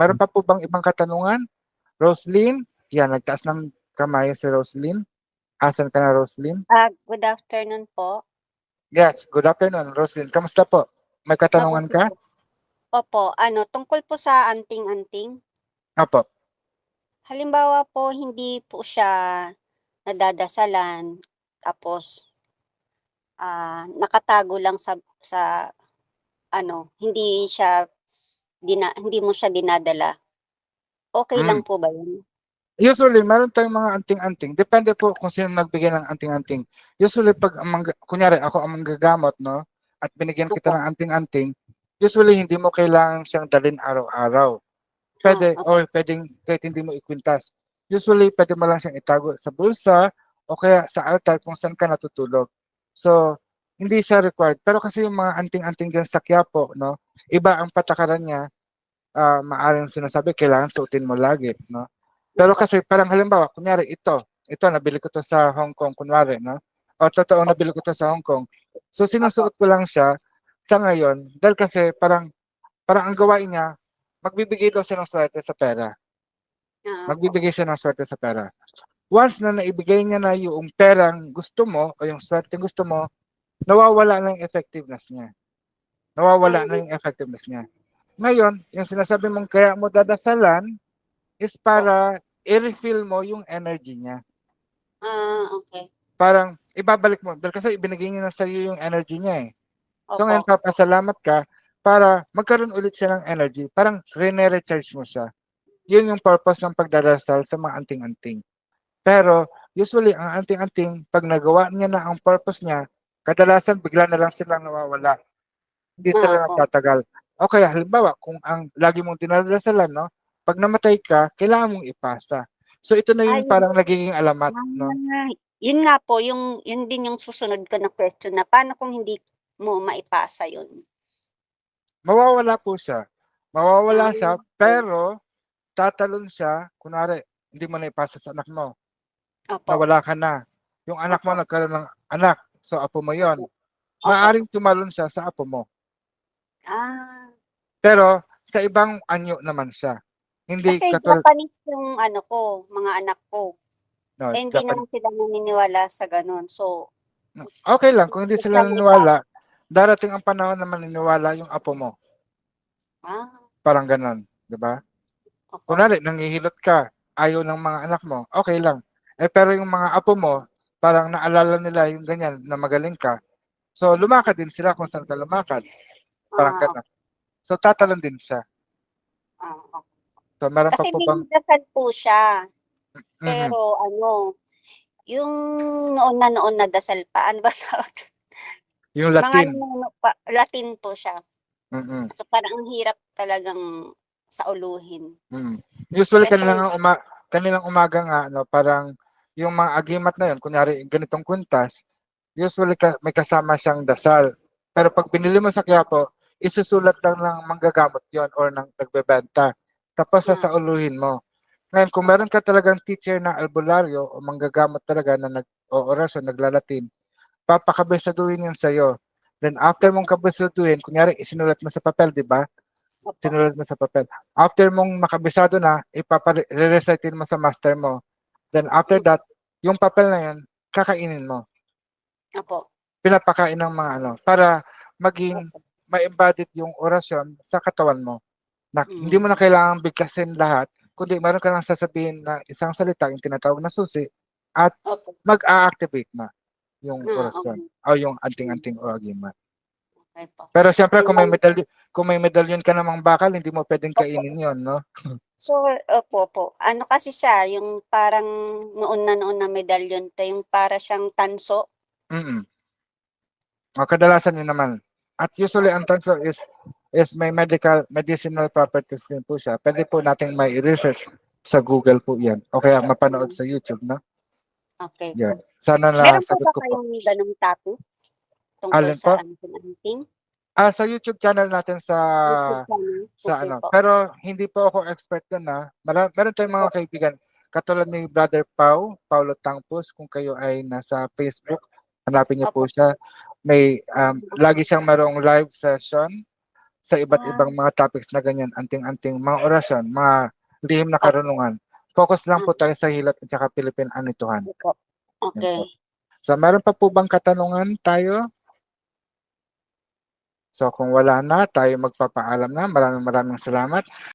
Meron pa po bang ibang katanungan? Roslyn? Yan, nagtaas ng kamay si Roslyn. Asan ka na, Roslyn? Ah, good afternoon po. Yes, good afternoon, Roslyn. Kamusta po? May katanungan ka? Opo, ano, tungkol po sa anting-anting. Opo. Halimbawa po, hindi po siya nadadasalan, tapos ah, nakatago lang sa sa ano, hindi siya dina, hindi mo siya dinadala. Okay lang Mm. po ba yun? Usually, meron tayong mga anting-anting. Depende po kung sino nagbigay ng anting-anting. Usually, pag ang mangga, kunyari ako ang manggagamot, no? At binigyan kita Opo. ng anting-anting, usually hindi mo kailangan siyang dalhin araw-araw. Pwede, Ah, okay. or pwedeng kahit hindi mo ikwintas. Usually, pwede mo lang siyang itago sa bulsa o kaya sa altar kung saan ka natutulog. So, hindi siya required. Pero kasi yung mga anting-anting dyan sa Quiapo, no? Iba ang patakaran niya. ah maaring sinasabi, kailangan suotin mo lagi, no? Pero kasi parang halimbawa, kunyari ito, ito nabili ko to sa Hong Kong kunwari, no? O totoo nabili ko to sa Hong Kong. So sinusuot ko lang siya sa ngayon dahil kasi parang parang ang gawain niya, magbibigay daw siya ng swerte sa pera. Ah, Magbibigay siya ng swerte sa pera. Once na naibigay niya na yung perang gusto mo o yung swerte gusto mo, nawawala na yung effectiveness niya. Nawawala na yung effectiveness niya. Ngayon, yung sinasabi mong kaya mo dadasalan is para i-refill mo yung energy niya. ah, okay. Parang ibabalik mo. Dahil kasi ibinigay niya na sa iyo yung energy niya eh. So Opo. ngayon papasalamat ka para magkaroon ulit siya ng energy. Parang rene-recharge mo siya. Yun yung purpose ng pagdarasal sa mga anting-anting. Pero usually ang anting-anting, pag nagawa niya na ang purpose niya, kadalasan bigla na lang silang nawawala. Hindi sila opo. nagtatagal. O kaya halimbawa, kung ang lagi mong dinadasalan, no, pag namatay ka, kailangan mong ipasa. So ito na yung Ay. parang nagiging alamat, no? Ah, yun nga po, yung, yun din yung susunod ko na question na paano kung hindi mo maipasa yun? Mawawala po siya. Mawawala Ah, siya, okay. pero tatalon siya, kunwari, hindi mo na ipasa sa anak mo, Opo. nawala ka na. Yung anak mo Opo. nagkaroon ng anak, so apo mo yon. Maaring tumalon siya sa apo mo. Ah, Pero sa ibang anyo naman siya. Hindi kasi katulad, Japanese yung ano ko, mga anak ko. no, Eh, hindi Japan- naman sila naniniwala sa ganun. So, Okay lang, kung hindi sila naniniwala, darating ang panahon na maniniwala yung apo mo. ah, Parang ganon, di ba? opo. Kunwari, nangihilot ka, ayaw ng mga anak mo, okay lang. Eh, pero yung mga apo mo, parang naalala nila yung ganyan, na magaling ka. So, lumakad din sila kung saan ka lumakad. Parang Ah, ganon. So, tatalon din siya. ah, okay. So, meron pa Kasi po may bang... po siya. Mhm. Pero ano, yung noon na noon na dasal pa, ano ba tawag? Yung Mga Latin. nuno pa, Latin po siya. Mhm. So parang ang hirap talagang sauluhin. Mm. Usually Siyempre- kanilang uma kanilang umaga nga no, parang yung mga agimat na yun, kunyari ganitong kuntas, usually ka, may kasama siyang dasal. Pero pag binili mo sa Quiapo, isusulat lang ng manggagamot yon or ng nagbebenta. Tapos Ah. sasauluhin mo. Ngayon, kung meron ka talagang teacher na albularyo o manggagamot talaga na nag o orasyon, naglalatin, papakabesaduhin yun sa'yo. Then after mong kabesaduhin, kunyari isinulat mo sa papel, di ba? Sinulat mo sa papel. After mong makabisado na, ipapa-recite mo sa master mo. Then after that, yung papel na yun, kakainin mo. Opo. Pinapakain ng mga ano, para maging ma-embodied yung orasyon sa katawan mo. Na Mm. hindi mo na kailangang bigkasin lahat, kundi meron ka lang sasabihin na isang salita, yung tinatawag na susi, Opo. mag-a-activate na yung Ah, orasyon okay. o yung anting-anting. Okay po. Pero siyempre, kung may medalyon, kung may medalyon ka namang bakal, hindi mo pwedeng kainin yon no? So, opo po. Ano kasi siya, yung parang noon na noon na medalyon, ta yung para siyang tanso. Mm. O, kadalasan yun naman. At usually ang tanso is is may medical medicinal properties din po siya. Pwede po nating may research sa Google po 'yan. O kaya mapanood sa YouTube, no? Okay. Yan. Sana na Meron po sagot ba ko po. kayong ganong topic? Tungkol Alin po? sa anting-anting? Ah, sa YouTube channel natin sa YouTube sa ano. Pero hindi po ako expert doon na. Meron, meron tayong mga kaibigan katulad ni Brother Pau, Paulo Tangpos, kung kayo ay nasa Facebook, hanapin niyo po siya. May um, lagi siyang merong live session sa iba't ibang mga topics na ganyan, anting-anting mga orasyon, mga lihim na karunungan. Focus lang po tayo sa Hilot at saka Philippine Anituhan. Okay. So, meron pa po bang katanungan tayo? So kung wala na, tayo magpapaalam na. Maraming maraming salamat.